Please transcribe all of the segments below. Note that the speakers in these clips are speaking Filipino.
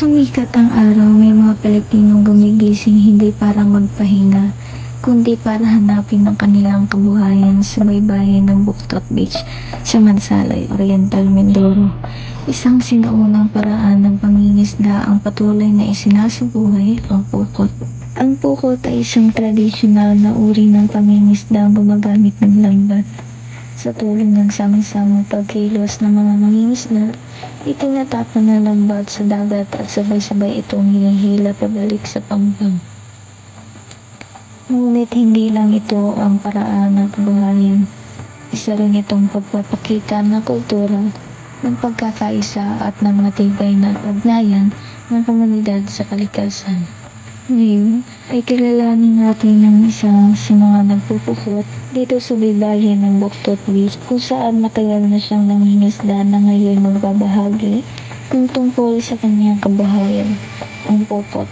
Sumikat ang araw, may mga Pilipinong gumigising hindi para magpahinga, kundi para hanapin ang kanilang kabuhayan sa baybayin ng Buktot Beach sa Mansalay, Oriental, Mindoro. Isang sinaunang paraan ng pangingisda ang patuloy na isinasubuhay ang pukot. Ang pukot ay isang tradisyonal na uri ng pangingisda ang gumagamit ng lambat. Sa tulong ng samang-samang pagkilos ng mga mangingisda, itinatapon ng lambat sa dagat at sabay-sabay itong hinihila pabalik sa pangpang. Ngunit hindi lang ito ang paraan ng kabuhayan. Isa rin itong pagpapakita ng kultura, ng pagkakaisa at ng matibay na ugnayan ng komunidad sa kalikasan. Ngayon ay kilalanin natin ang isa sa mga nagpupukot dito sa baybayin ng Buktot Beach kung saan matagal na siyang nangingisda na ngayon magbabahagi ng tungkol sa kanyang kabuhayan, ang pupot.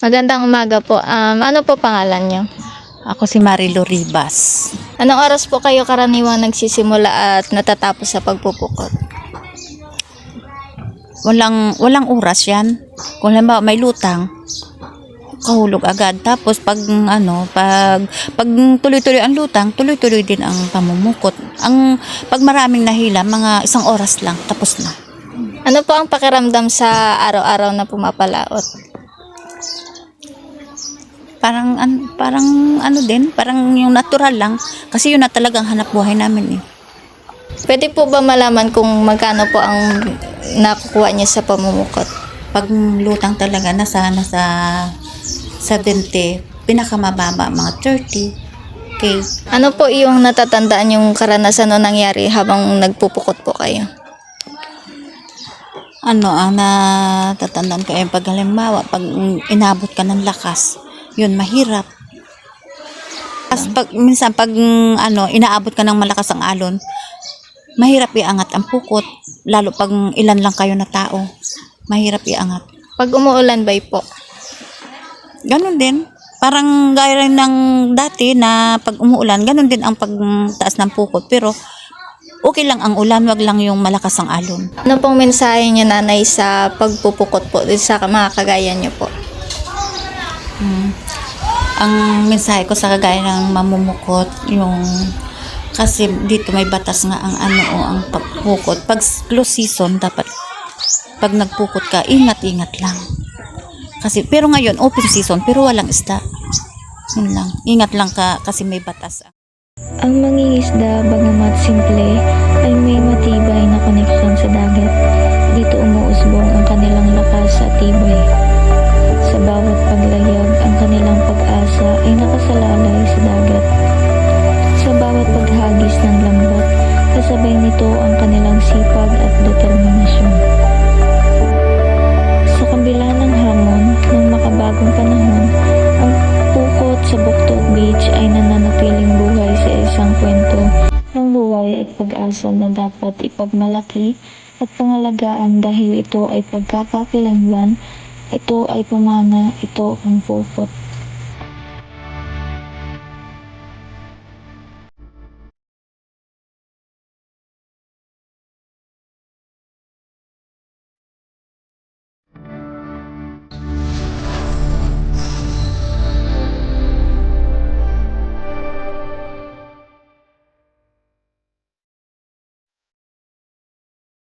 Magandang umaga po. Um, ano po pangalan niyo? Ako si Marilo Ribas. Anong oras po kayo karaniwang nagsisimula at natatapos sa pagpupukot? Walang walang oras 'yan. Kung halimbawa may lutang, kahulog agad. Tapos pag ano, pag pag tuloy-tuloy ang lutang, tuloy-tuloy din ang pamumukot. Ang pag maraming nahila, mga isang oras lang tapos na. Ano po ang pakiramdam sa araw-araw na pumapalaot? Parang an, parang ano din, parang yung natural lang kasi yun na talagang hanap buhay namin eh. Pwede po ba malaman kung magkano po ang nakukuha niya sa pamumukot? Pag lutang talaga nasa nasa 70, pinakamababa mga 30 k. Ano po yung natatandaan yung karanasan o nangyari habang nagpupukot po kayo? ano ang natatandaan ko ay pag halimbawa, pag inabot ka ng lakas, yun, mahirap. As pag, minsan, pag ano, inaabot ka ng malakas ang alon, mahirap iangat ang pukot, lalo pag ilan lang kayo na tao, mahirap iangat. Pag umuulan ba po? Ganon din. Parang gaya rin ng dati na pag umuulan, ganon din ang pagtaas ng pukot. Pero, okay lang ang ulan, wag lang yung malakas ang alon. Ano pong mensahe niyo nanay sa pagpupukot po sa mga kagaya niyo po? ang mensahe ko sa kagaya ng mamumukot yung kasi dito may batas nga ang ano o ang pagpukot pag close season dapat pag nagpukot ka ingat-ingat lang kasi pero ngayon open season pero walang isda yun lang ingat lang ka kasi may batas Ang mangingisda, bagamat simple, ay may matibay na koneksyon sa dagat. Dito umuusbong ang kanilang lakas at tibay. Sa bawat paglayag, ang kanilang pag-asa ay nakasalalay sa dagat. Sa bawat paghagis ng lambat, kasabay nito ang kanilang sipag at determinasyon. Beach ay nananatiling buhay sa isang kwento ng buhay at pag-asa na dapat ipagmalaki at pangalagaan dahil ito ay pagkakakilanlan, ito ay pamana, ito ang pukot.